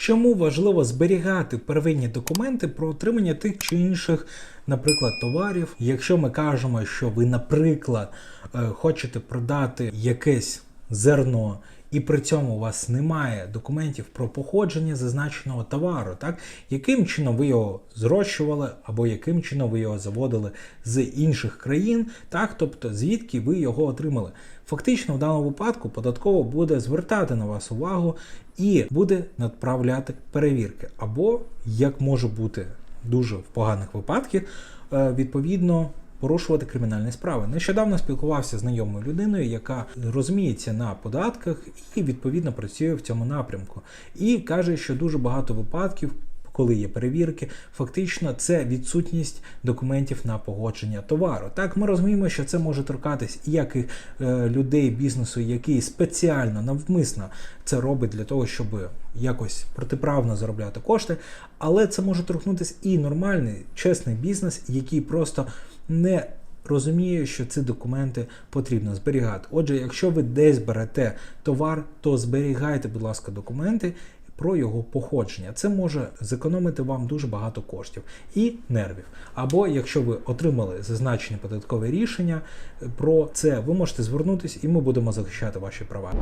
Чому важливо зберігати первинні документи про отримання тих чи інших, наприклад, товарів? Якщо ми кажемо, що ви, наприклад, е, хочете продати якесь зерно, і при цьому у вас немає документів про походження зазначеного товару, так? Яким чином ви його зрощували, або яким чином ви його заводили з інших країн, так? Тобто звідки ви його отримали. Фактично, в даному випадку податково буде звертати на вас увагу і буде надправляти перевірки, або як може бути дуже в поганих випадках, е, відповідно порушувати кримінальні справи. Нещодавно спілкувався з знайомою людиною, яка розуміється на податках і відповідно працює в цьому напрямку. І каже, що дуже багато випадків. Коли є перевірки, фактично це відсутність документів на погодження товару. Так, ми розуміємо, що це може торкатись як і е, людей бізнесу, які спеціально навмисно це робить для того, щоб якось протиправно заробляти кошти, але це може торкнутися і нормальний чесний бізнес, який просто не розуміє, що ці документи потрібно зберігати. Отже, якщо ви десь берете товар, то зберігайте, будь ласка, документи. Про його походження це може зекономити вам дуже багато коштів і нервів. Або якщо ви отримали зазначені податкове рішення про це, ви можете звернутися, і ми будемо захищати ваші права.